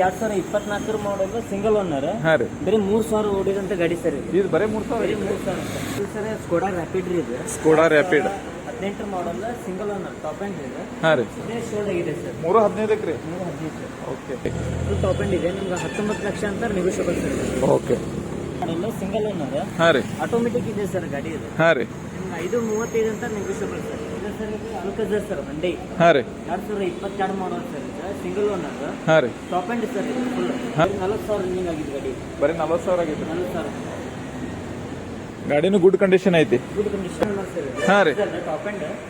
ಎರಡ್ ಸಾವಿರ ಇಪ್ಪತ್ನಾಲ್ಕರ ಮಾಡಲ್ ಸಿಂಗಲ್ ಓನರ್ ಹಾಂ ರೀ. ಬರೀ ಮೂರ್ ಸಾವಿರ ಓಡಿದಂತ ಗಾಡಿ ಸರ್ ಇದು. ಇದು ಬರೀ ಮೂರು ಸಾವಿರ ಬರೀ ಮೂರ್ ಸಾವಿರ ಸರ್. ಇದು ಸರ್ ಸ್ಕೋಡಾ ರ್ಯಾಪಿಡ್ ರೀ ಇದು. ಸ್ಕೋಡಾ ರ್ಯಾಪಿಡ್ ಹದಿನೆಂಟರ model single owner top end ಇದೆ. ಹಾಂ ರೀ. ಇದೇ ಶೋಲ್ಡ್ ಆಗಿದೆ ಸರ್. ಮೂರು ಹದಿನೈದಕ್ಕೆ ರೀ? ಮೂರು ಹದಿನೈದು ಓಕೆ ಇದು ಟಾಪ್ ಎಂಡ್ ಇದೆ. ನಿಮ್ಗೆ ಹತ್ತೊಂಬತ್ತು ಲಕ್ಷ ಅಂತ negotiable sir. Okay model single owner ಹಾಂ ರೀ. ಆಟೋಮೆಟಿಕ್ ಇದೆ ಸರ್ ಗಾಡಿ ಇದೆ. ಹಾಂ ರೀ. ನಿಮ್ಗೆ ಐದು ಮೂವತ್ತೈದು ಅಂತ ನೆಗೋಷಿಯಬಲ್ ಸರ್. ಹಾಂ ರೀ. ಹಾಂ ರೀ. ಬರೀ ನಲ್ವತ್ತು ಸಾವಿರ ಆಗೈತೆ. ಗಾಡಿನೂ ಗುಡ್ ಕಂಡೀಷನ್ ಐತಿ. ಹಾಂ ರೀ.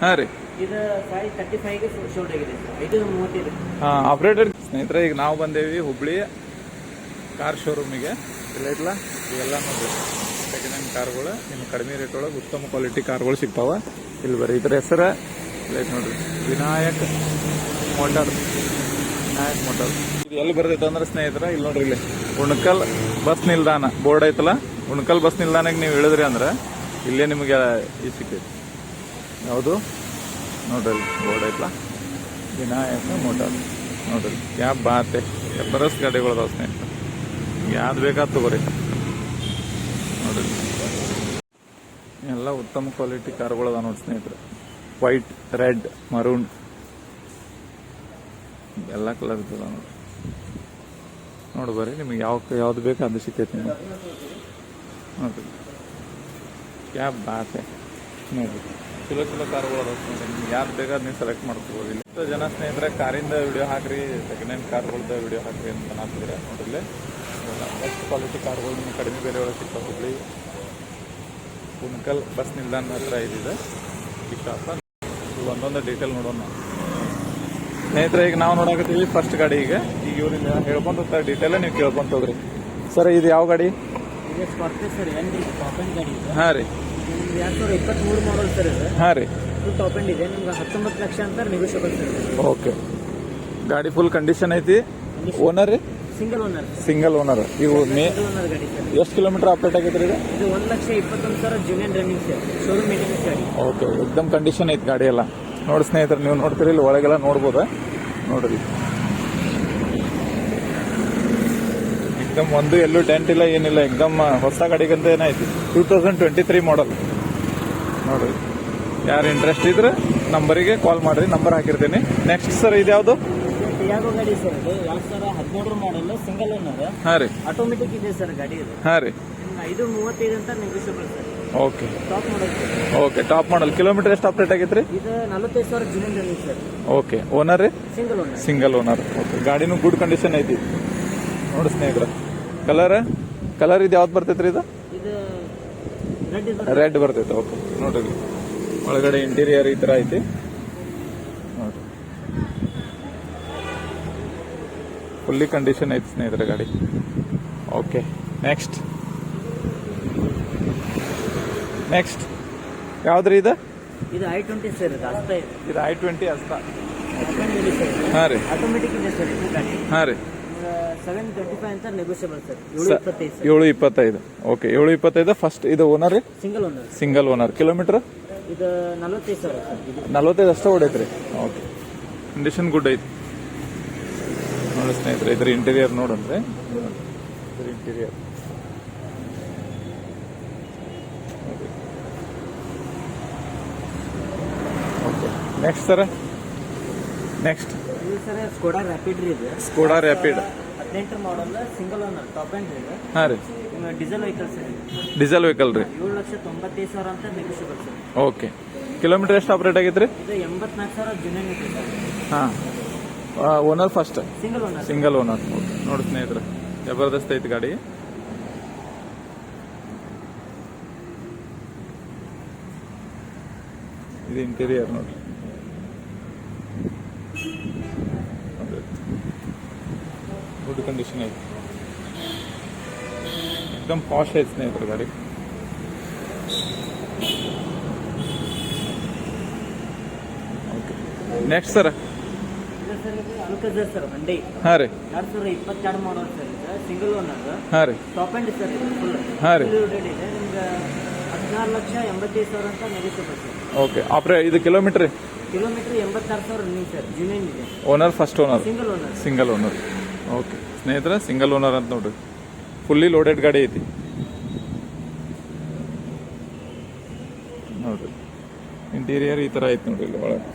ಹಾಂ ರೀ. ಹಾಂ ಆಪ್ರೇಟರ್ ಸ್ನೇಹಿತರೆ ಈಗ ನಾವು ಬಂದೇವಿ ಹುಬ್ಳಿ ಕಾರ್ ಶೋರೂಮಿಗೆ ಇಲ್ಲ ಇಲ್ಲ. ಇವೆಲ್ಲ ನೋಡ್ರಿ ಸೆಕೆಂಡ್ ಹ್ಯಾಂಡ್ ಕಾರ್ಗಳು ನಿಮ್ಮ ಕಡಿಮೆ ರೇಟ್ ಒಳಗೆ ಉತ್ತಮ ಕ್ವಾಲಿಟಿ ಕಾರ್ಗಳು ಸಿಗ್ತಾವ. ಇಲ್ಲಿ ಬರ್ರಿ ಇದ್ರ ಹೆಸರ ನೋಡ್ರಿ. ವಿನಾಯಕ್ ಮೋಟಾರ್. ವಿನಾಯಕ್ ಮೋಟಾರ್. ಇದು ಎಲ್ಲಿ ಬರ್ತೈತೆ ಅಂದ್ರೆ ಸ್ನೇಹಿತರ, ಇಲ್ಲಿ ನೋಡ್ರಿ ಇಲ್ಲಿ. ಉಣಕಲ್ ಬಸ್ ನಿಲ್ದಾಣ. ಬೋರ್ಡ್ ಐತಲ್ಲ? ಉಣಕಲ್ ಬಸ್ ನಿಲ್ದಾಣಕ್ಕೆ ನೀವು ಇಳಿದ್ರಿ ಅಂದ್ರೆ ಇಲ್ಲೇ ನಿಮಗೆ ಈ ಸಿಕ್ಕೈತಿ ಯಾವುದು? ನೋಡ್ರಿ ಬೋರ್ಡ್ ಐತಲ್ಲ? ವಿನಾಯಕ ಮೋಟಾರ್. ನೋಡ್ರಿ ಕ್ಯಾಬ್ ಬಾತೆ. ಬರಸ್ ಗಾಡಿಗಳದಾವ ಸ್ನೇಹಿತರೆ. ಯಾವ್ದು ಬೇಕಾದ ತಗೋರಿ ನೋಡ್ರಿ ಎಲ್ಲ ಉತ್ತಮ ಕ್ವಾಲಿಟಿ ಕಾರ್ಗಳು ಅದಾವ ನೋಡಿ ಸ್ನೇಹಿತರೆ. ವೈಟ್ ರೆಡ್ ಮರೂನ್ ಎಲ್ಲ ಕಲರ್ ಅದಾವ ನೋಡಿ. ನೋಡಿ ಬರ್ರಿ, ನಿಮಗೆ ಯಾವ ಯಾವ್ದು ಬೇಕು ಅದು ಸಿಕ್ಕೈತಿ ನೋಡ್ರಿ. ಕ್ಯಾಬ್ ಬಾತೆ ನೋಡ್ರಿ. ಚಲೋ ಚಲೋ ಕಾರ್ಗಳು ಅದಾವ ಸ್ನೇಹಿತರೆ. ನಿಮ್ಗೆ ಯಾವ್ದು ಬೇಕಾದ್ ನೀವು ಸೆಲೆಕ್ಟ್ ಮಾಡ್ಕೋಬೋದು. ಇಲ್ಲಿ ಜನ ಸ್ನೇಹಿತರೆ, ಕಾರಿಂದ ವಿಡಿಯೋ ಹಾಕ್ರಿ ಸೆಕೆಂಡ್ ಹ್ಯಾಂಡ್ ಕಾರ್ಗಳ್ದ ವಿಡಿಯೋ ಹಾಕ್ರಿ ಅಂತ ಹಾಕಿದ್ರೆ ನೋಡಿಲ್ಲಿ ಬೆಸ್ಟ್ ಕ್ವಾಲಿಟಿ ಕಾರ್ಗಳು ನಿಮ್ಗೆ ಕಡಿಮೆ ಬೆಲೆ ಒಳಗೆ ಸಿಗ್ತಾವೆ ಕುನ್ಕಲ್ ಬಸ್ ನಿಲ್ದಾಣ ಹತ್ರ ಇದಿದೆ. ಈ ಶಾಪ ಒಂದೊಂದು ಡೀಟೇಲ್ ನೋಡೋಣ ಸ್ನೇಹಿತರ ಈಗ ನಾವು ನೋಡಕತ್ತೀವಿ ಫಸ್ಟ್ ಗಾಡಿ ಈಗ. ಈಗ ಇವ್ರಿಂದ ಹೇಳ್ಕೊಂತ ಡೀಟೇಲ್ ನೀವು ಕೇಳ್ಕೊಂತ ಹೋಗ್ರಿ. ಸರ್ ಇದು ಯಾವ ಗಾಡಿ? ಹಾಂ ರೀ. ಹಾಂ ರೀ. ಹತ್ತೊಂಬತ್ತು ಲಕ್ಷ ಅಂತ ಓಕೆ. ಗಾಡಿ ಫುಲ್ ಕಂಡೀಷನ್ ಐತಿ. ಓನರ್ ರೀ? ಸಿಂಗಲ್ ಓನರ್ ಸಿಂಗಲ್ ಓನರ್ ಇವು ಮೇ ಓನರ್ ಗಾಡಿ ಸರ್. ಎಷ್ಟು ಕಿಲೋಮೀಟರ್ ಆಪ್ರೇಟ್ ಆಗಿದೆ ಇದು? ಇದು ಒಂದು ಲಕ್ಷ ಇಪ್ಪತ್ತೊಂದು ಸಾವಿರ genuine running sir showroom maintenance ಗಾಡಿ. ಓಕೆ ಎಕ್ದಮ್ ಕಂಡೀಷನ್ ಐತೆ ಗಾಡಿ ಎಲ್ಲ. ನೋಡಿ ಸ್ನೇಹಿತರೆ ನೀವು ನೋಡ್ತೀರಿ ಇಲ್ಲಿ ಒಳಗೆಲ್ಲ ನೋಡ್ಬೋದ. ನೋಡ್ರಿ. ಎಕ್ದಮ್ ಒಂದು ಎಲ್ಲೂ ಡೆಂಟ್ ಇಲ್ಲ ಏನಿಲ್ಲ. ಎಕ್ದಮ್ ಹೊಸ ಗಾಡಿಗಂತ ಏನಾಯ್ತು? Two thousand twenty three model ನೋಡ್ರಿ. ಯಾರು ಇಂಟ್ರೆಸ್ಟ್ ಇದ್ರೆ ನಂಬರಿಗೆ ಕಾಲ್ ಮಾಡ್ರಿ ನಂಬರ್ ಹಾಕಿರ್ತೀನಿ. ನೆಕ್ಸ್ಟ್ ಸರ್ ಇದ್ಯಾವುದು? ಟಿಯಾಗೋ ಗಾಡಿ ಸರ್ ಇದು ಎರಡ್ ಸಾವಿರ ಹದಿಮೂರರ ಮಾಡಲ್ ಸಿಂಗಲ್ ಓನರ್ ಹಾಂ ರೀ. ಆಟೋಮೆಟಿಕ್ ಇದೆ ಸರ್ ಗಾಡಿ ಇದು. ಹಾಂ ರೀ. ನಿಮ್ಗೆ ಐದು ಮೂವತ್ತೈದು ಅಂತ negotiable sir. Okay top model sir. Okay top model kilometre ಎಷ್ಟು ಆಪ್ರೇಟ್ ಆಗೈತ್ರಿ? ಇದು ನಲವತ್ತೈದು ಸಾವಿರ ಜೂನಿಯರ್ ಸರ್. ಓಕೆ ಓನರ್ ರೀ? Single owner single owner okay ಗಾಡಿನೂ good condition ಐತಿ. ನೋಡಿ ಸ್ನೇಹಿತರ. ಕಲರ್ ಕಲರ್ ಇದು ಯಾವ್ದು ಬರ್ತೈತ್ರಿ ಇದು? ಇದು ರೆಡ್ ರೆಡ್ ಬರ್ತೈತೆ. ಓಕೆ ನೋಡ್ರಿ. ಒಳಗಡೆ ಇಂಟೀರಿಯರ್ ಈ ತರ ಐತಿ. ಫುಲ್ಲಿ ಕಂಡೀಷನ್ ಐತೆ ಸ್ನೇಹಿತರ ಗಾಡಿ. ಓಕೆ ನೆಕ್ಸ್ಟ್ ನೆಕ್ಸ್ಟ್ ಯಾವ್ದ್ರಿ ಇದು? ಇದು ಐ ಟ್ವೆಂಟಿ ಸರ್ ಇದು ಐ ಟ್ವೆಂಟಿ ಅಸ್ತ ಹಾಂ ರೀ. ಆಟೋಮೆಟಿಕ್ ಇದೆ ಸರ್ ಹಾಂ ರೀ. ಸೆವೆನ್ ಟ್ವೆಂಟಿ ಫೈವ್ ಅಂತ ನೆಗೋಷಿಯಬಲ್ ಸರ್. ಏಳು ಇಪ್ಪತ್ತೈದು ಓಕೆ ಏಳು ಇಪ್ಪತ್ತೈದು. ಫಸ್ಟ್ ಇದು ಓನರ್ ರೀ single owner single owner kilometre ಇದು ನಲವತ್ತೈದು ಸಾವಿರ ಸರ್. ನಲ್ವತ್ತೈದು ಅಷ್ಟೇ ಹೊಡೈತ್ರಿ. ಓಕೆ ಕಂಡೀಷನ್ ಗುಡ್ ಐತಿ. ನೋಡಿ ಸ್ನೇಹಿತರೆ ಇದ್ರ ಇಂಟೀರಿಯರ್ ನೋಡಂದ್ರೆ ಇದ್ರ interior okay next sir next ಈ ಸರ್ ಸ್ಕೋಡಾ ರ್ಯಾಪಿಡ್ ರೀ ಇದೆ. ಸ್ಕೋಡಾ ರ್ಯಾಪಿಡ್ ಹದಿನೆಂಟು model single owner top end ರೀ ಹಾಂ ರೀ. Diesel vehicle sir diesel vehicle ರೀ. ಏಳು ಲಕ್ಷ ತೊಂಬತ್ತೈದು ಸಾವಿರ ಅಂತ ನೆಗೋಷಿಯಬಲ್ ಸರ್. ಓಕೆ ಕಿಲೋಮೀಟರ್ ಎಷ್ಟು ಆಪರೇಟ್ ಆಗಿದ್ರಿ ಇದು ಎಂಬತ್ನಾಲ್ಕು ಸಾವಿರ ಜುನಿಯರ್ ಇದೆ ಹಾಂ. Owner first single owner single owner ನೋಡಿ ಸ್ನೇಹಿತರೆ ಜಬರ್ದಸ್ತ್ ಐತಿ ಗಾಡಿ. ಇದು ಇಂಟೀರಿಯರ್ ನೋಡಿ. ಗುಡ್ ಕಂಡೀಷನ್ ಐತಿ. ಎಕ್ದಮ್ ಪಾಶ್ ಐತಿ ಸ್ನೇಹಿತರೆ ಗಾಡಿ. Okay next sir Alcazar sir ಮಂಡೈ. ಹಾಂ ರೀ. ಎರಡು ಸಾವಿರ ಇಪ್ಪತ್ತೆರಡು ಮಾಡಲ್ ಸರ್ ಇದು ಸಿಂಗಲ್ ಓನರ್ ಹಾಂ ರೀ. ಟಾಪ್ ಎಂಡ್ ಸರ್ ಇದು ಫುಲ್ ಹಾಂ ರೀ. ಇದೆ. ನಿಮ್ಗೆ ಹದಿನಾರು ಲಕ್ಷ ಎಂಬತ್ತೈದು ಸಾವಿರ ಅಂತ ನೆಗೋಷಿಯಬಲ್ ಸರ್. ಓಕೆ. ಆಪ್ರೆ ಇದು ಕಿಲೋಮೀಟ್ರ್ ಕಿಲೋಮೀಟರ್ ಎಂಬತ್ತಾರು ಸಾವಿರ ರನ್ನಿಂಗ್ ಸರ್ ಜುನಿಯನ್ ಇದೆ. Owner first owner single owner single owner okay. ಸ್ನೇಹಿತರೆ ಸಿಂಗಲ್ ಓನರ್ ಅಂತ ನೋಡ್ರಿ. ಫುಲ್ಲಿ ಲೋಡೆಡ್ ಗಾಡಿ ಐತಿ. ನೋಡ್ರಿ. ಇಂಟೀರಿಯರ್ ಈ ತರ ಐತಿ ನೋಡ್ರಿ ಇಲ್ಲಿ ಒಳಗೆ.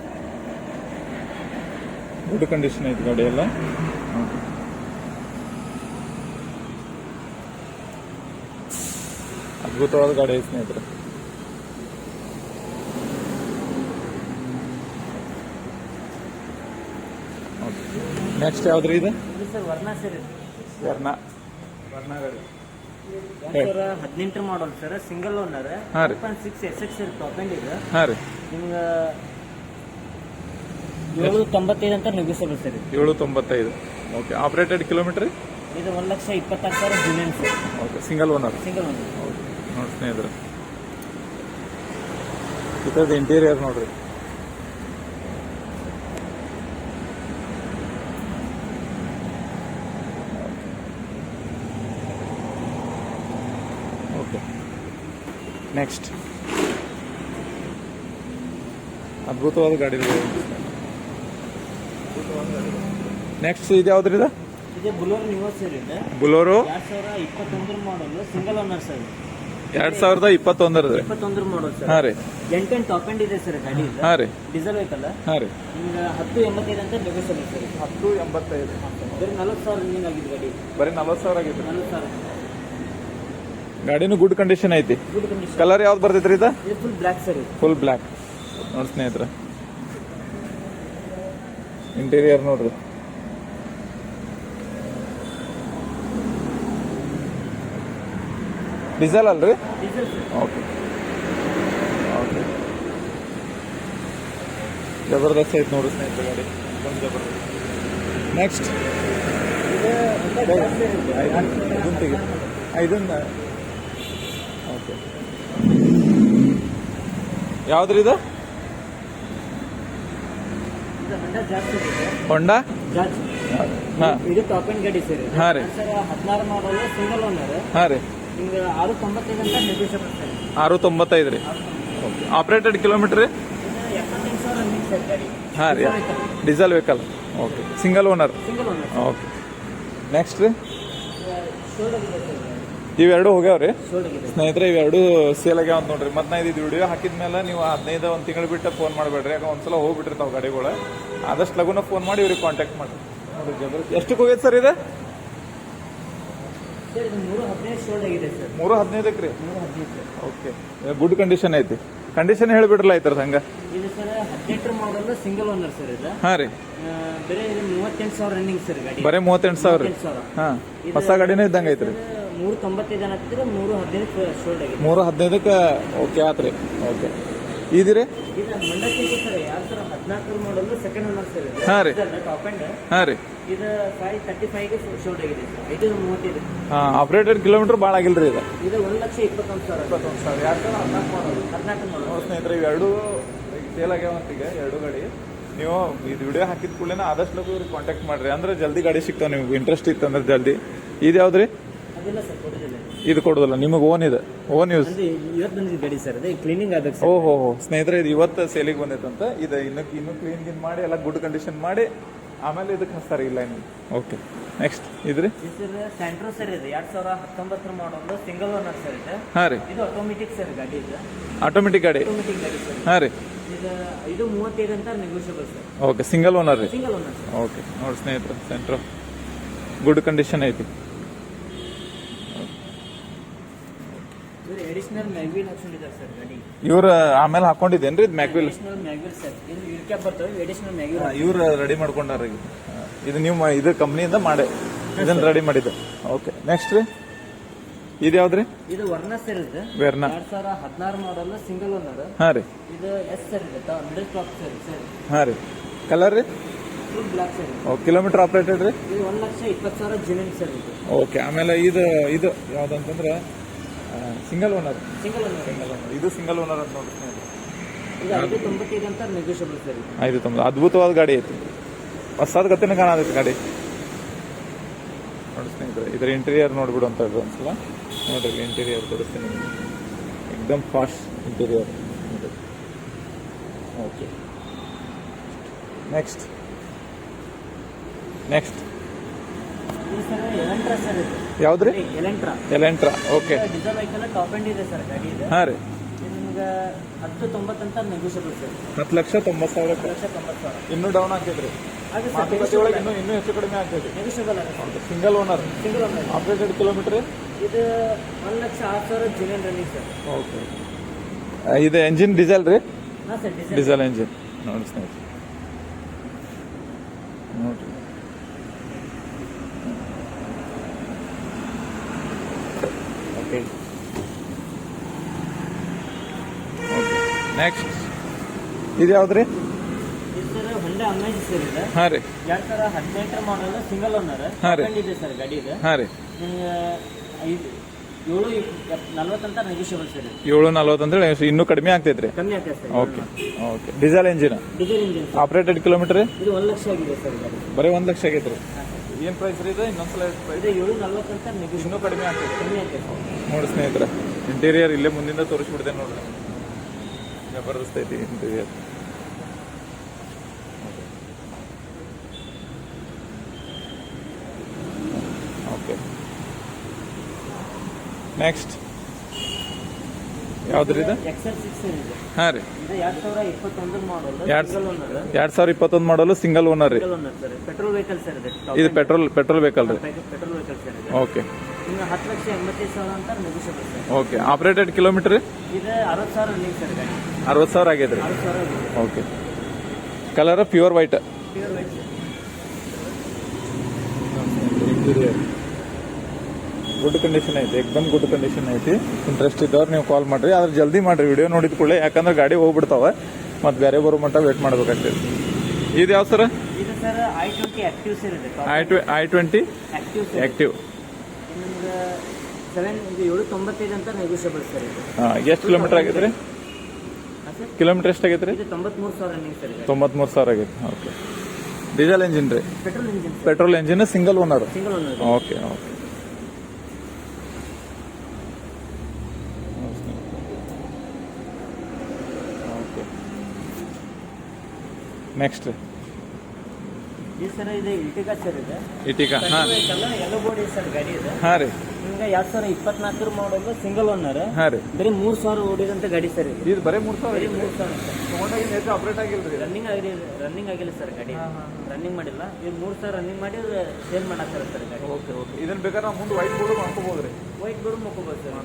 ಗುಡ್ ಕಂಡೀಷನ್ ಐತೆ ಗಾಡಿ ಎಲ್ಲ. ಅದ್ಭುತವಾದ ಗಾಡಿ ಐತೆ ಸ್ನೇಹಿತರೆ. ನೆಕ್ಸ್ಟ್ ಯಾವ್ದ್ರಿ ಇದು? ವರ್ಣ ವರ್ಣ ಗಾಡಿ. ಹದಿನೆಂಟರ model sir single owner six S X top ಹಾಂ ರೀ. ನಿಮ್ಗೆ ಏಳು ತೊಂಬತ್ತೈದು ಅಂತ ನೆಗೋಸಿಯಬಲ್ ಸರ್ ಏಳು ತೊಂಬತ್ತೈದು ಓಕೆ ಆಪರೇಟೆಡ್ ಕಿಲೋಮೀಟರ್ ಇದು ಒಂದು ಲಕ್ಷ ಇಪ್ಪತ್ತಾರು ಸಾವಿರ genuine sir. Okay single owner single owner ನೋಡಿ ಸ್ನೇಹಿತರೆ. ಇದ್ರದ್ದು ಇಂಟೀರಿಯರ್ ನೋಡ್ರಿ. ಓಕೆ ನೆಕ್ಸ್ಟ್ ಅದ್ಭುತವಾದ ಗಾಡಿ ನೆಕ್ಸ್ಟ್ ಇದು ಯಾವ್ದ್ರಿ ಇದು ಬುಲೋರ್ ಸರ್ ಇದೆ. ಬುಲೋರೋ? ಎರಡ್ ಸಾವಿರ ಇಪ್ಪತ್ತೊಂದರ ಮಾಡಲ್ ಸಿಂಗಲ್ ಓನರ್ ಸರ್ ಎರಡ್ ಸಾವಿರದ ಇಪ್ಪತ್ತೊಂದರದ್ರಿ. ಇಪ್ಪತ್ತೊಂದರ ಮಾಡಲ್ ಸರ್ ಹಾಂ ರೀ. ಎಂಟೆನ್ ಟಾಪ್ ಎಂಡ್ ಇದೆ ಸರ್ ಗಾಡಿ ಹಾಂ ರೀ. ಡೀಸೆಲ್ ಐತಲ್ಲ ಹಾಂ ರೀ. ಈಗ ಹತ್ತು ಎಂಬತ್ತೈದು ಅಂತ ಸರ್ ಹತ್ತು ಎಂಬತ್ತೈದು. ಬರೀ ನಲ್ವತ್ತು ಸಾವಿರ ಆಗಿದೆ ಗಾಡಿ. ಬರೀ ನಲ್ವತ್ತು ಸಾವಿರ ಆಗಿತ್ತು ನಲ್ವತ್ತು ಸಾವಿರ. ಗಾಡಿನೂ ಗುಡ್ ಕಂಡೀಷನ್ ಐತಿ. ಗುಡ್ ಕಂಡೀಷನ್ ಕಲರ್ ಯಾವ್ದು ಬರ್ತೈತ್ರಿ ಇದು? ಇದು ಫುಲ್ ಬ್ಲ್ಯಾಕ್ ಸರ್ ಇದು ಫುಲ್ ಬ್ಲ್ಯಾಕ್ ನೋಡಿ ಸ್ನೇಹಿತರೆ. ಇಂಟೀರಿಯರ್ ನೋಡ್ರಿ. ಡೀಸೆಲ್ ಅಲ್ರಿ? ಓಕೆ ಓಕೆ ಜಬರ್ದಸ್ತ್ ಐತೆ ನೋಡ್ರಿ ಸ್ನೇಹಿತರೆ ಗಾಡಿ. ಜಬರ್ದಸ್ತ್. ನೆಕ್ಸ್ಟ್ ಇದು ಐದನ್ನ ಓಕೆ ಯಾವ್ದ್ರಿ ಇದು? ಹೊಂಡಾ ಹಾಂ ಇದು ಹಾ. ಇದು ಟಾಪ್ ಎಂಡ್ ಗಾಡಿ ಸರ್. ಇದು. ಹಾ ರೀ. ಸರ್ ಹದಿನಾರು ಮಾಡಲ್ ಸಿಂಗಲ್ ಓನರ್ ಹಾಂ ರೀ. ನಿಮ್ಗೆ ಆರು ತೊಂಬತ್ತೈದು ಅಂತ ನೆಗೋಸಿಯಬಲ್ ಸರ್. ಆರು ತೊಂಬತ್ತೈದು ರೀ. ಓಕೆ ಆಪ್ರೇಟೆಡ್ ಕಿಲೋಮೀಟ್ರ್ ರೀ? ಇದು ಎಪ್ಪತ್ತೆಂಟು ಸಾವಿರ ರನ್ನಿಂಗ್ ಸರ್ ಗಾಡಿ. ಹಾಂ ರೀ. Diesel vehicle okay single owner single owner okay next ರೀ? ಇವೆರಡು ಹೋಗ್ಯಾವ ರೀ ಸ್ನೇಹಿತರೆ ಇವೆರಡು ಸೇಲ್ ಆಗ್ಯಾವ ಅಂತ ನೋಡ್ರಿ. ಮತ್ತೆ ನಾ ಇದು ವಿಡಿಯೋ ಹಾಕಿದ ಮೇಲೆ ನೀವು ಹದಿನೈದು ಒಂದು ತಿಂಗಳು ಬಿಟ್ಟು ಫೋನ್ ಮಾಡಬೇಡ್ರಿ. ಯಾಕೆ ಒಂದ್ಸಲ ಹೋಗ್ಬಿಟ್ಟಿರ್ತಾವೆ ಗಾಡಿಗಳು. ಆದಷ್ಟು ಲಗುನ ಫೋನ್ ಮಾಡಿ ಇವ್ರಿಗೆ ಕಾಂಟ್ಯಾಕ್ಟ್ ಮಾಡಿ ನೋಡ್ರಿ ಎಷ್ಟಕ್ಕೆ ಹೋಗೈತೆ ಸರ್ ಇದು? ಮೂರು ಹದಿನೈದಕ್ಕೆ ರೀ? ಓಕೆ. ಗುಡ್ ಕಂಡೀಷನ್ ಐತಿ. ಕಂಡೀಷನ್ ಹೇಳ್ಬಿಡ್ರಲ್ಲ ಐತರ ಹಂಗ? ಇದು ಸರ್ ಹದಿನೆಂಟರ ಮಾಡಲ್ ಸಿಂಗಲ್ ಓನರ್ ಸರ್ ಇದು. ಹಾಂ ರೀ. ಬರೀ ಮೂವತ್ತೆಂಟು ಸಾವಿರ ರನ್ನಿಂಗ್ ಸರ್ ಗಾಡಿ. ಬರೀ ಮೂವತ್ತೆಂಟು ಸಾವಿರ ರೀ? ಮೂವತ್ತೆಂಟು ಹಾಂ. ಹೊಸ ಗಾಡಿನೇ ಇದ್ದಂಗೆ ಐತ್ರಿ. ಮೂರು ತೊಂಬತ್ತೈದು ಅನ್ನತ್ತಿದ್ರೆ ಮೂರು ಹದಿನೈದು ಶೋಲ್ಡ್ ಆಗಿದೆ. ಮೂರು ಹದಿನೈದಕ್ಕೆ ಓಕೆ ಆತ್ರಿ. ಓಕೆ ಇದಿರಿ? ಇದು ಮಂಡಕ್ಕಿ ಸರ್ ಎರಡು ಸಾವಿರ ಹದಿನಾಲ್ಕರ ಮಾಡಲು ಸೆಕೆಂಡ್ ಓನರ್ ಸರ್ ಇದು. ಹಾಂ ರೀ. ಟಾಪ್ ಎಂಡ್ ಹಾಂ ರೀ. ಇದು ಫೈವ್ ತರ್ಟಿ ಫೈವ್ಗೆ ಶೋಲ್ಡ್ ಆಗಿದೆ ಸರ್. ಇದು ಮೂವತ್ತೈದು. ಹಾಂ ಆಪ್ರೇಟೆಡ್ ಕಿಲೋಮೀಟರ್ ಭಾಳ ಆಗಿಲ್ಲ ರೀ ಇದು. ಇದು ಒಂದು ಲಕ್ಷ ಇಪ್ಪತ್ತೊಂದು ಸಾವಿರ. ಇಪ್ಪತ್ತೊಂದು ಸಾವಿರ. ಎರಡು ಸಾವಿರ ಹದಿನಾಲ್ಕು ಮಾಡೋದು ಹದಿನಾಲ್ಕು ನೋಡಿ ಸ್ನೇಹಿತರೆ ಇವೆರಡು ಸೇಲ್ ಆಗ್ಯಾವ ಈಗ ಎರಡು ಗಾಡಿ. ನೀವು ಇದು ವಿಡಿಯೋ ಹಾಕಿದ ಕೂಡಲೇ ಆದಷ್ಟು ಲಗು ಕಾಂಟ್ಯಾಕ್ಟ್ ಮಾಡ್ರಿ. ಅಂದ್ರೆ ಜಲ್ದಿ ಗಾಡಿ ಸಿಗ್ತಾವೆ ನಿಮ್ಗೆ ಇಂಟ್ರೆಸ್ಟ್ ಇತ್ತಂದ್ರೆ ಜಲ್ದಿ. ಇದು ಯಾವ್ದು ರೀ ಇದು ಕೊಡೋದಿಲ್ಲ ನಿಮಗೆ ಓನ್ ಇದೆ ಓನ್ ಯೂಸ್ ಇವತ್ತು ಬಂದಿದ್ದು ಗಾಡಿ ಸರ್ ಅದೇ ಕ್ಲೀನಿಂಗ್ ಆಗ್ಬೇಕು ಸರ್. ಓಹೋ ಹೋ ಸ್ನೇಹಿತರೆ ಇದು ಇವತ್ತು ಸೇಲಿಗೆ ಬಂದೈತಂತ ಇದು ಇನ್ನು ಇನ್ನು ಕ್ಲೀನ್ ಗಿನ್ ಮಾಡಿ ಎಲ್ಲ ಗುಡ್ ಕಂಡೀಷನ್ ಮಾಡಿ ಆಮೇಲೆ ಇದಕ್ಕೆ ಹಚ್ತಾರೆ ಇಲ್ಲ ಓಕೆ ನೆಕ್ಸ್ಟ್ ಇದ್ರಿ? ಇದು ಸರ್ ಸ್ಯಾಂಟ್ರೋ ಸರ್ ಇದೆ ಎರಡ್ ಸಾವಿರ ಹತ್ತೊಂಬತ್ತರ ಮಾಡೋದು ಸಿಂಗಲ್ ಓನರ್ ಸರ್ ಇದೆ. ಹಾಂ ರೀ. ಇದು ಆಟೋಮೆಟಿಕ್ ಸರ್ ಗಾಡಿ ಇದು. ಆಟೋಮೆಟಿಕ್ ಗಾಡಿ. ಆಟೋಮೆಟಿಕ್ ಗಾಡಿ ಸರ್. ಹಾಂ ರೀ. ಇದು ಇದು ಮೂವತ್ತೈದು ಅಂತ negotiable sir. Okay single owner ರೀ. ಸಿಂಗಲ್ ಓನರ್ ಓಕೆ ನೋಡಿ ಸ್ನೇಹಿತರೆ ಸೆಂಟ್ರೋ ಗುಡ್ ಕಂಡೀಷನ್ ಐತಿ. ಇದು ಎಡಿಷನಲ್ ಮ್ಯಾಗ್ವಿಲ್ ಹಾಕೊಂಡಿದ್ದಾರೆ ಸರ್ ಗಾಡಿ. ಇವ್ರು ಆಮೇಲೆ ಹಾಕೊಂಡಿದ್ದೇನ್ರಿ ಇದು ಮ್ಯಾಕ್ವಿಲ್ ಎಡಿಷನಲ್ ಮ್ಯಾಗ್ವಿಲ್ ಸರ್ ಇದು ಇರ್ ಕ್ಯಾಪ್ ಬರ್ತವೆ ಎಡಿಷನಲ್ ಮ್ಯಾಗ್ವಿಲ್ ಇವ್ರು ರೆಡಿ ಮಾಡ್ಕೊಂಡಾರ ಈಗ. ಇದು ನೀವು ಮ- ಇದು ಕಂಪ್ನಿಯಿಂದ ಮಾಡಿ ಇದನ್ನ ರೆಡಿ ಮಾಡಿದ್ದು. ಓಕೆ ನೆಕ್ಸ್ಟ್ ರೀ. ಇದು ಯಾವ್ದ್ರಿ? ಇದು ವರ್ಣ ಸರ್ ಇದು. ವೆರ್ನ ಎರಡ್ ಸಾವಿರ ಹದಿನಾರು ಮಾಡಲ್ ಸಿಂಗಲ್ ಓನರ್ ಹಾಂ ರೀ. ಇದು ಎಸ್ ಸರ್ ಇದೆ ಮಿಡಲ್ ಕ್ಲಾಸ್ ಸರ್ ಸರ್ ಹಾಂ ರೀ. ಕಲರ್ ರೀ? ಫುಲ್ ಬ್ಲಾಕ್ ಸರ್ ಓ ಕಿಲೋಮೀಟರ್ ಆಪ್ರೇಟೆಡ್ ರೀ? ಇದು ಒಂದು ಲಕ್ಷ ಇಪ್ಪತ್ತು ಸಾವಿರ ಜಮೀನ್ ಸರ್ ಇದು. ಓಕೆ ಆಮೇಲೆ ಇದು ಇದು ಯಾವ್ದಂತಂದ್ರೆ ಸಿಂಗಲ್ ಓನರ್. Single owner. ಇದು ಸಿಂಗಲ್ ಓನರ್ ಅಂತ ನೋಡ್ತೀನಿ ಇದು ಐದು ತೊಂಬತ್ತೈದು ಅಂತ ನೆಗೋಷಿಯಬಲ್ ಸರ್. ಐದು ತೊಂಬತ್ತು ಅದ್ಭುತವಾದ ಗಾಡಿ ಐತಿ. ಹೊಸದ ಗತಿನ ಕಾಣತೈತಿ ಗಾಡಿ. ನೋಡಿ ಸ್ನೇಹಿತರೆ ಇದರ ಇಂಟೀರಿಯರ್ ನೋಡ್ಬಿಡು ಅಂತ ಹೇಳಿದ್ರು ಒಂದ್ಸಲ. ನೋಡ್ರಿ ಇಂಟೀರಿಯರ್ ತೋರಿಸ್ತೀನಿ ಎಕ್ದಮ್ fast interior okay next next ಇದು ಇದು ಸರ್ ಎಲೆಂಟ್ರಾ ಸರ್ ಇದು ಯಾವ್ದ್ರಿ? Elantra Elantra okay diesel vehicle top end ಇದೆ ಸರ್ ಗಾಡಿ ಇದೆ. ಹಾಂ ರೀ. ಹತ್ತು ಲಕ್ಷ ತೊಂಬತ್ತು ಸಾವಿರ ಇನ್ನೂ ಡೌನ್ ಆಗ್ತೈತ್ರಿ ಒಳಗೆ ಇನ್ನೂ ಇನ್ನೂ ಹೆಚ್ಚು ಕಡಿಮೆ ಆಗ್ತೈತಿ. Single owner single owner operated kilometre ಇದು ಒಂದು ಲಕ್ಷ ಆರು ಸಾವಿರ ಜಿನಿಯನ್ ರನ್ನಿಂಗ್ ಸರ್. ಓಕೆ ಇದು ಎಂಜಿನ್ ಡೀಸೆಲ್ ರೀ? ಡೀಸೆಲ್ ಎಂಜಿನ್ ನೋಡಿ ಸ್ನೇಹಿತರೆ ನೋಡ್ರಿ ಓಕೆ ನೆಕ್ಸ್ಟ್ ಇದು ಯಾವ್ದ್ರಿ? ರೀ ಹಾಂ ರೀ. ಎರಡು ಸಾವಿರ ಹದಿನೆಂಟರ ಮಾಡಲ್ ಸಿಂಗಲ್ ಓನರ್ ಹಾಂ ರೀ. ಇದೆ ಸರ್ ಗಾಡಿ ಇದೆ ಹಾಂ ರೀ. ಐದು ಏಳು ನಲ್ವತ್ತಂತ ನೆಗೋಷಿಯಬಲ್ ಸರ್ ಇದು. ಏಳು ನಲ್ವತ್ತು ಅಂದ್ರೆ ಇನ್ನೂ ಕಡಿಮೆ ಆಗ್ತೈತ್ರಿ ಕಮ್ಮಿ ಆಗ್ತದೆ sir okay okay diesel engine diesel engine operated kilometre ಇದು ಒಂದು ಲಕ್ಷ ಆಗಿದೆ ಸರ್ ಗಾಡಿ. ಬರೀ ಒಂದು ಲಕ್ಷ ಆಗೈತ್ರಿ ಏನು ಪ್ರೈಸ್ ರೀ ಇದು? ಇನ್ನೊಂದ್ಸಲ ಪ್ರೈಸ್ ಇದು ಏಳು ನಲ್ವತ್ತಂತ ನೆಗೋಷಿಯಬಲ್ ಇನ್ನೂ ಕಡಿಮೆ ಆಗ್ತೈತಿ ಕಮ್ಮಿ ನೋಡಿ ಸ್ನೇಹಿತರೆ ಇಂಟೀರಿಯರ್ ಇಲ್ಲೇ ಮುಂದಿಂದ ತೋರಿಸ್ಬಿಡ್ದೆ ನೋಡ್ರಿ. ಜಬರ್ದಸ್ತ್ ಐತಿ ಇಂಟೀರಿಯರ್ ಓಕೆ ನೆಕ್ಸ್ಟ್ ಯಾವ್ದ್ರಿ ಇದು? ಎಕ್ಸೆಲ್ ಸಿಕ್ಸ್ ಇದೆ ಹಾಂ ರೀ. ಇದು ಎರಡು ಸಾವಿರ ಇಪ್ಪತ್ತೊಂದು ಮಾಡಲು ಸಿಂಗಲ್ ಓನರ್ ರೀ. Single owner sir petrol vehicle sir ಇದು. ಇದು petrol petrol vehicle sir okay ಇನ್ನು ಹತ್ತು ಲಕ್ಷ ಎಂಬತ್ತೈದು ಸಾವಿರ ಅಂತ negotiable sir. Okay operated kilometre ಇದು ಅರವತ್ತು ಸಾವಿರ ರನ್ನಿಂಗ್ ಸರ್ ಅರವತ್ತು ಸಾವಿರ ಆಗೈತೆ ರೀ. ಆಗಿದೆ. Okay colour pure white pure white. Interior good condition ಐತಿ ಎಕ್ದಮ್ ಗುಡ್ ಕಂಡೀಷನ್ ಐತಿ. ಇಂಟ್ರೆಸ್ಟ್ ಇದ್ದವ್ರು ನೀವು ಕಾಲ್ ಮಾಡ್ರಿ ಆದ್ರೆ ಜಲ್ದಿ ಮಾಡ್ರಿ ವಿಡಿಯೋ ನೋಡಿದ ಕೂಡಲೇ. ಯಾಕಂದ್ರೆ ಗಾಡಿ ಹೋಗ್ಬಿಡ್ತಾವ ಮತ್ತೆ ಬೇರೆ ಬರೋ ಮಟ್ಟ ವೇಟ್ ಮಾಡ್ಬೇಕಾಗ್ತೈತಿ ಇದು ಯಾವ ಸರ್ ಐ ಟ್ವೆಂಟಿ ಆಕ್ಟಿವ್ ಇದೆ. I ಟ್ವೆ I twenty active sir active ನಿಮ್ಗೆ ಇದು ಏಳು ತೊಂಬತ್ತೈದು ಅಂತ ನೆಗೋಷಿಯಬಲ್ ಸರ್ ಇದು. ಎಷ್ಟು ಕಿಲೋಮೀಟರ್ ಆಗೈತೆ ರೀ ಹಾಂ ಸರ್ ಕಿಲೋಮೀಟರ್ ಎಷ್ಟು ಆಗೈತೆ ರೀ ಇದು. ತೊಂಬತ್ಮೂರು ಸಾವಿರ ಆಗೈತೆ ಓಕೆ ಡೀಸೆಲ್ ಇಂಜಿನ್ ರೀ. Petrol engine single owner okay okay next ಈ ಸರ್ ಇದೆ ಇಟಿಕಾ ಸರ್ ಇದೆ. ಇಟಿಕ ಹಾಂ. ಎಲ್ಲ ಬೋರ್ಡ್ ಇದೆ ಸರ್ ಗಾಡಿ ಇದೆ. ಹಾಂ ರೀ. ನಿಮ್ಗೆ ಎರಡ್ ಸಾವಿರ ಇಪ್ಪತ್ನಾಲ್ಕರ ಮಾಡಲ್ ಸಿಂಗಲ್ ಓನರ್ ಹಾಂ ರೀ. ಬರೀ ಮೂರು ಸಾವಿರ ಓಡಿದಂತ ಗಾಡಿ ಸರ್ ಇದು. ಇದು ಬರೀ ಮೂರು ಸಾವಿರ ಬರೀ ಮೂರ್ ಸಾವಿರ ತೊಗೊಂಡಾಗಿಂದ ಅಪ್ಡೇಟ್ ಆಗಿಲ್ಲ ರೀ ರನ್ನಿಂಗ್ ಆಗಿಲ್ಲ ರನ್ನಿಂಗ್ ಆಗಿಲ್ಲ ಸರ್ ಗಾಡಿ. ರನ್ನಿಂಗ್ ಮಾಡಿಲ್ಲ. ಇದು ಮೂರ್ ಸಾವಿರ ರನ್ನಿಂಗ್ ಮಾಡಿ ಸೇಲ್ ಮಾಡತ್ತಾರ ಸರ್ ಗಾಡಿ. ಓಕೆ ಓಕೆ ಇದನ್ನ ಬೇಕಾದ್ರೆ ನಾವು ಮುಂದೆ ವೈಟ್ ಬೋರ್ಡ್ ಮಾಡ್ಕೋಬೋದು ರೀ ವೈಟ್ ಬೋರ್ಡ್ ಮುಕ್ಕೋಬೋದು ಸರ್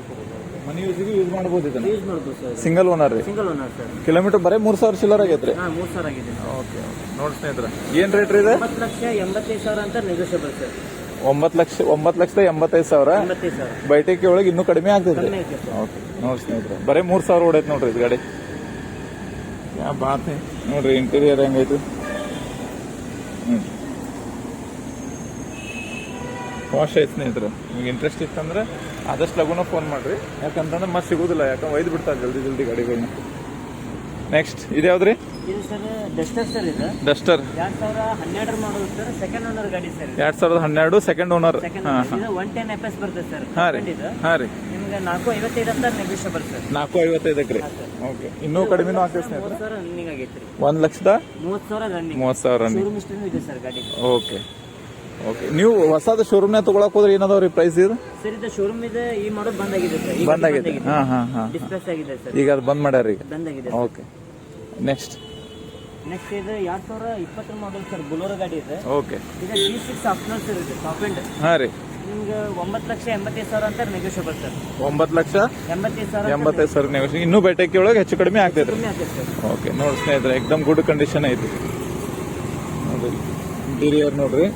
ಮನಿ ಯೂಸಿಗೂ ಯೂಸ್ ಮಾಡ್ಬೋದು ಇದನ್ನ. ಯೂಸ್ ಮಾಡ್ಬೋದು ಸರ್. ಸಿಂಗಲ್ ಓನರ್ ರೀ. Single owner sir. ಕಿಲೋಮೀಟರ್ ಬರೀ ಮೂರು ಸಾವಿರ ಚಿಲ್ಲರ್ ಆಗೈತೆ ರೀ. ಹಾ ಮೂರ್ ಸಾವಿರ ಆಗಿದೆ ಓಕೆ ನೋಡಿ ಸ್ನೇಹಿತರೆ ಏನು ರೇಟ್ ರೀ ಇದು? ಒಂಬತ್ತು ಲಕ್ಷ ಎಂಬತ್ತೈದು ಸಾವಿರ ಅಂತ ನೆಗೋಷಿಯಬಲ್ ಸರ್. ಒಂಬತ್ತು ಲಕ್ಷ ಒಂಬತ್ತು ಲಕ್ಷದ ಎಂಬತ್ತೈದು ಸಾವಿರ? ಎಂಬತ್ತೈದು ಸಾವಿರ. ಬೈಟೇಕಿ ಒಳಗೆ ಇನ್ನೂ ಕಡಿಮೆ ಆಗ್ತೈತೆ ಕಡಿಮೆ ಐತೆ ಸರ್. ಓಕೆ ನೋಡಿ ಸ್ನೇಹಿತರೆ ಬರೀ ಮೂರು ಸಾವಿರ ಹೊಡೈತೆ ನೋಡ್ರಿ ಇದು ಗಾಡಿ. ಯಾ ಬಾತ್ ಹೈ. ನೋಡ್ರಿ ಇಂಟೀರಿಯರ್ ಹೆಂಗೈತಿ? ಹ್ಮ್ ವಾಶ್ ಐತೆ ಸ್ನೇಹಿತರೆ ನಿಮ್ಗೆ ಇಂಟ್ರೆಸ್ಟ್ ಇತ್ತಂದ್ರೆ ಆದಷ್ಟು ಲಗುನ ಫೋನ್ ಮಾಡ್ರಿ. ಯಾಕಂತಂದ್ರೆ ಮತ್ತೆ ಸಿಗೋದಿಲ್ಲ ಯಾಕಂದ್ರೆ ಒಯ್ದು ಬಿಡ್ತಾರೆ ಜಲ್ದಿ ಜಲ್ದಿ ಗಾಡಿಗಳನ್ನ ನೆಕ್ಸ್ಟ್ ಇದು ಯಾವ್ದ್ರಿ? ಇದು ಸರ್ ಡಸ್ಟರ್ ಸರ್ ಇದು. ಡಸ್ಟರ್ ಎರಡ್ ಸಾವಿರ ಹನ್ನೆರಡರ ಮಾಡಲ್ ಸರ್ ಸೆಕೆಂಡ್ ಓನರ್ ಗಾಡಿ ಸರ್ ಎರಡ್ ಸಾವಿರದ ಹನ್ನೆರಡು ಸೆಕೆಂಡ್ ಓನರ್ ಇದು ಒನ್ ಟೆನ್ ಎಫ್ ಎಸ್ ಬರ್ತದೆ ಸರ್ ಹಾಂ ರೀ ಹಾಂ ರೀ. ನಿಮ್ಗೆ ನಾಲ್ಕು ಐವತ್ತೈದು ಅಂತ ನೆಗೋಷಿಯಬಲ್ ಸರ್. ನಾಲ್ಕು ಐವತ್ತೈದಕ್ಕೆ ರೀ ಓಕೆ ಇನ್ನೂ ಕಡಿಮೆನೂ ಒಂದ್ ಸ್ನೇಹಿತರೆ? ರನ್ನಿಂಗ್ ಆಗೈತೆ ರೀ. ಒಂದು ಲಕ್ಷದ? ಮೂವತ್ತು ಸಾವಿರ ರನ್ನಿಂಗ್ ಮೂವತ್ತು ಸಾವಿರ ರನ್ನಿಂಗ್ ಇದೆ ಸರ್ ಗಾಡಿ. ಓಕೆ ಓಕೆ ನೀವು ಹೊಸದ ಶೋರೂಮ್ನ ತಗೊಳಕ್ ಹೋದ್ರೆ ಏನದಾವ್ರಿ ಪ್ರೈಸ್ ಇದು? ಸರ್ ಇದು ಶೋರೂಮ್ ಇದೆ ಈ ಮಾಡೋದು ಬಂದಾಗಿದೆ ಸರ್ ಈಗ ಬಂದಾಗಿದೆ. ಹಾ ಹಾ ಹಾ. ಡಿಸ್ಪ್ಲೇಸ್ ಆಗಿದೆ ಸರ್ ಈಗ ಅದು ಬಂದ್ ಮಾಡ್ಯಾರ ಈಗ? ಬಂದಾಗಿದೆ ಓಕೆ ನೆಕ್ಸ್ಟ್ ನೆಕ್ಸ್ಟ್ ಇದು ಎರಡ್ ಸಾವಿರ ಇಪ್ಪತ್ತರ ಮಾಡಲ್ ಸರ್ ಬುಲೋರೋ ಗಾಡಿ ಇದೆ. ಓಕೆ ಇದು ಡಿ ಸಿಕ್ಸ್ ಆಪ್ಷನಲ್ ಸರ್ ಇದೆ ಟಾಪ್ ಎಂಡ್ ಹಾಂ ರೀ. ನಿಮ್ಗೆ ಒಂಬತ್ತು ಲಕ್ಷ ಎಂಬತ್ತೈದು ಸಾವಿರ ಅಂತ ನೆಗೋಷಿಯಬಲ್ ಸರ್ ಒಂಬತ್ತು ಲಕ್ಷ ಎಂಬತ್ತೈದು ಸಾವಿರ ಎಂಬತ್ತೈದು ಸಾವಿರ ಇನ್ನೂ ಬೇಟಕ್ಕೆ ಒಳಗೆ ಹೆಚ್ಚು ಕಡಿಮೆ ಆಗ್ತೈತೆ. ಕಮ್ಮಿ ಸರ್ ಓಕೆ ನೋಡಿ ಸ್ನೇಹಿತರೆ ಎಕ್ದಮ್ ಗುಡ್ ಕಂಡೀಷನ್ ಐತಿ. ನೋಡಿ ಇಂಟೀರಿಯರ್ ನೋಡ್ರಿ.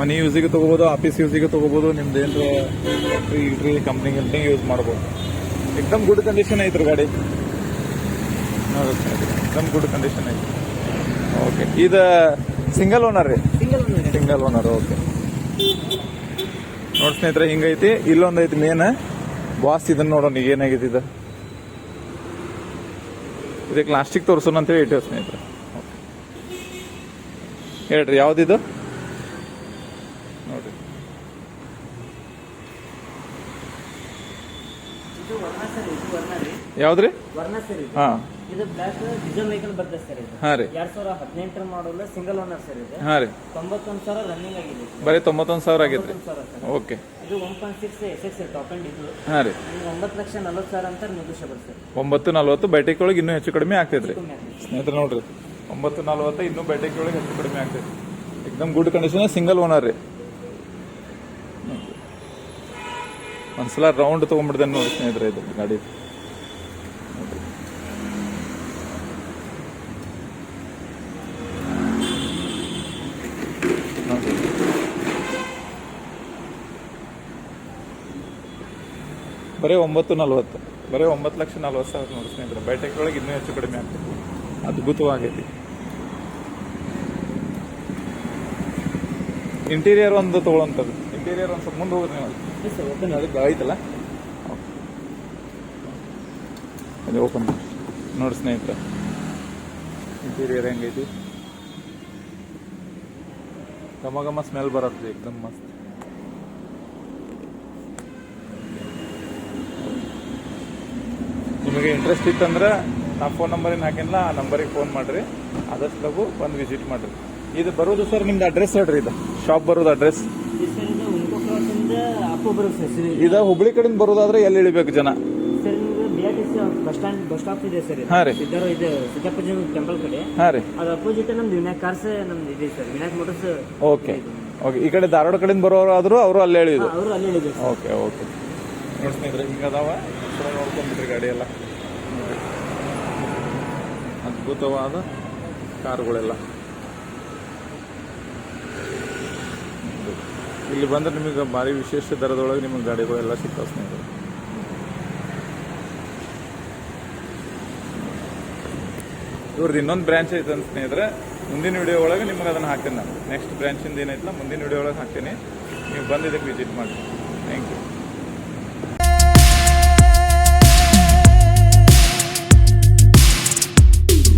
ಮನಿ ಯೂಸಿಗೆ ತಗೋಬೋದು ಆಫೀಸ್ ಯೂಸಿಗೆ ತಗೋಬೋದು ನಿಮ್ದು ಏನ್ರ ಇಟ್ರಿ ಇಲ್ರಿ ಕಂಪ್ನಿ ಗಿಂಪ್ನಿ ಯೂಸ್ ಮಾಡ್ಬೋದು. ಎಕ್ದಮ್ ಗುಡ್ ಕಂಡೀಷನ್ ಐತ್ರಿ ಗಾಡಿ. ನೋಡಿ ಎಕ್ದಮ್ ಗುಡ್ ಕಂಡೀಷನ್ ಐತಿ. ಓಕೆ ಇದು ಸಿಂಗಲ್ ಓನರ್ ರೀ? Single owner single owner okay ನೋಡಿ ಸ್ನೇಹಿತರೆ ಹಿಂಗೈತಿ. ಇಲ್ಲೊಂದು ಐತಿ ಮೇನ್ ಬಾಸ್ ಇದನ್ನ ನೋಡೋಣ ಈಗ ಏನಾಗೈತಿ ಇದು? ಇದಕ್ಕೆ ಲಾಸ್ಟಿಗೆ ತೋರಿಸೋಣ ಅಂತೇಳಿ ಇಟ್ಟೇವೆ ಸ್ನೇಹಿತರೆ. ಹೇಳ್ರಿ ಯಾವ್ದಿದು ನೋಡ್ರಿ ಇದು ವರ್ಣ ಸರ್ ಇದು ವರ್ಣ ರೀ ಯಾವ್ದ್ರಿ? ವರ್ಣ ಸರ್ ಇದು. ಹಾಂ. ಇದು ಬ್ಲ್ಯಾಕ್ ಡೀಸೆಲ್ ವೆಹಿಕಲ್ ಬರ್ತದೆ ಸರ್ ಇದು. ಹಾಂ ರೀ. ಎರಡ್ ಸಾವಿರ ಹದಿನೆಂಟರ ಮಾಡಲ್ ಸಿಂಗಲ್ ಓನರ್ ಸರ್ ಇದು. ಹಾಂ ರೀ. ತೊಂಬತ್ತೊಂದು ಸಾವಿರ ರನ್ನಿಂಗ್ ಆಗಿದೆ. ಬರೀ ತೊಂಬತ್ತೊಂದು ಸಾವಿರ ಆಗೈತೆ ರೀ ತೊಂಬತ್ತೊಂದು ಸಾವಿರ ಸರ್. ಓಕೆ. ಇದು one point six S X top end ಇದು. ಹಾಂ ರೀ. ನಿಮ್ಗೆ ಒಂಬತ್ತು ಲಕ್ಷ ನಲವತ್ತು ಸಾವಿರ ಅಂತ ನೆಗೋಷಿಯಬಲ್ ಸರ್. ಒಂಬತ್ತು ನಲ್ವತ್ತು ಬೈಟೆಕ್ ಒಳಗೆ ಇನ್ನೂ ಹೆಚ್ಚು ಕಡಿಮೆ ಆಗ್ತೈತೆ ರೀ ಕಮ್ಮಿ ಆಗ್ತದೆ ಸ್ನೇಹಿತರೆ ನೋಡ್ರಿ ಒಂಬತ್ತು ನಲ್ವತ್ತು ಇನ್ನೂ ಬ್ಯಾಟಿಕ್ ಒಳಗೆ ಹೆಚ್ಚು ಕಡಿಮೆ ಆಗ್ತೈತಿ ಎಕ್ದಮ್ ಗುಡ್ ಕಂಡೀಷನ್ ಸಿಂಗಲ್ ಓನರ್ ರೀ. ಒಂದ್ಸಲ ರೌಂಡ್ ತಗೊಂಡ್ಬಿಡ್ದೆ ನೋಡಿ ಸ್ನೇಹಿತರೆ ಇದು ಗಾಡಿ. ಬರೀ ಒಂಬತ್ತು ನಲ್ವತ್ತು ಬರೀ ಒಂಬತ್ತು ಲಕ್ಷ ನಲ್ವತ್ತು ಸಾವಿರ ನೋಡಿ ಸ್ನೇಹಿತರೆ. ಬೈಟೆಕ್ ಒಳಗೆ ಇನ್ನೂ ಹೆಚ್ಚು ಕಡಿಮೆ ಆಗ್ತೈತಿ ಅದ್ಭುತವಾಗೈತಿ. ಇಂಟೀರಿಯರ್ ಒಂದು ತಗೊಳ್ಳೋಂಥದ್ದು ಇಂಟೀರಿಯರ್ ಒಂದು ಸ್ವಲ್ಪ ಮುಂದೆ ಹೋಗುದು ನೀವು. ಅದಕ್ಕೆ ಆಯ್ತಲ್ಲ? ಅದು ಓಪನ್ ನೋಡಿ ಸ್ನೇಹಿತರೆ. ಇಂಟೀರಿಯರ್ ಹೆಂಗೈತಿ? ಘಮ ಘಮ ಸ್ಮೆಲ್ ಬರತ್ತೆ ಎಕ್ದಮ್ ಮಸ್ತ್. ನಿಮಗೆ ಇಂಟ್ರೆಸ್ಟ್ ಇತ್ತಂದ್ರೆ ನಾ ಫೋನ್ ನಂಬರ್ ಏನು ಹಾಕಿಲ್ಲ ಆ ನಂಬರಿಗೆ ಫೋನ್ ಮಾಡ್ರಿ. ಆದಷ್ಟು ಲಘು ಬಂದು ವಿಸಿಟ್ ಮಾಡ್ರಿ. ಇದು ಬರೋದು ಸರ್ ನಿಮ್ದು ಅಡ್ರೆಸ್ ಹೇಳ್ರಿ ಇದು. ಶಾಪ್ ಬರೋದು ಅಡ್ರೆಸ್ ಇದು ಉಂಕೋ ಕ್ರಾಸ್ ಇಂದ ಅಪ್ಪು ಸರ್ ಇದು ಹುಬ್ಳಿ ಕಡೆ ಬರೋದಾದ್ರೆ ಎಲ್ಲಿ ಇಳಿಬೇಕು ಜನ? ಬಸ್ ಸ್ಟ್ಯಾಂಡ್ ಬಸ್ ಸ್ಟಾಪ್ ಇದೆ ಸರ್ ಹಾಂ ರೀ. ಸಿದ್ದಾರ ಇದು ಸಿದ್ದಾಪುರ ಟೆಂಪಲ್ ಕಡೆ ಹಾಂ ರೀ. ಅದು ಅಪೋಸಿಟ್ ನಮ್ದು ವಿನಾಯಕ್ ಕಾರ್ಸ್ ನಮ್ದು ಇದೆ sir Vinayak motors okay okay ಈ ಕಡೆ ಧಾರವಾಡ ಕಡೆಯಿಂದ ಬರೋರು ಆದರೂ ಅವರು ಅಲ್ಲೇ ಹೇಳಿದ್ರು ಅವರು ಅಲ್ಲಿ ಇದೆ ಓಕೆ ಓಕೆ ಹಿಂಗೆ ಅದಾವ? ಕಡೆ ನೋಡ್ಕೊಂಡ್ಬಿಟ್ರಿ ಗಾಡಿ ಎಲ್ಲ. ಅದ್ಭುತವಾದ ಕಾರುಗಳೆಲ್ಲ. ಇಲ್ಲಿ ಬಂದ್ರೆ ನಿಮಗೆ ಭಾರಿ ವಿಶೇಷ ದರದೊಳಗೆ ನಿಮಗೆ ಗಾಡಿಗಳೆಲ್ಲ ಸಿಗ್ತಾವೆ ಸ್ನೇಹಿತರು. ಇವ್ರದ್ದು ಇನ್ನೊಂದು ಬ್ರಾಂಚ್ ಐತೆ ಅಂತ ಸ್ನೇಹಿತರೆ. ಮುಂದಿನ ವಿಡಿಯೋ ಒಳಗೆ ನಿಮ್ಗೆ ಅದನ್ನು ಹಾಕ್ತೀನಿ ನಾನು. ನೆಕ್ಸ್ಟ್ ಬ್ರ್ಯಾಂಚಿಂದ ಏನೈತಲ್ಲ ಮುಂದಿನ ವಿಡಿಯೋ ಒಳಗೆ ಹಾಕ್ತೀನಿ. ನೀವು ಬಂದಿದ್ದಕ್ಕೆ ವಿಸಿಟ್ ಮಾಡಿ. Thank you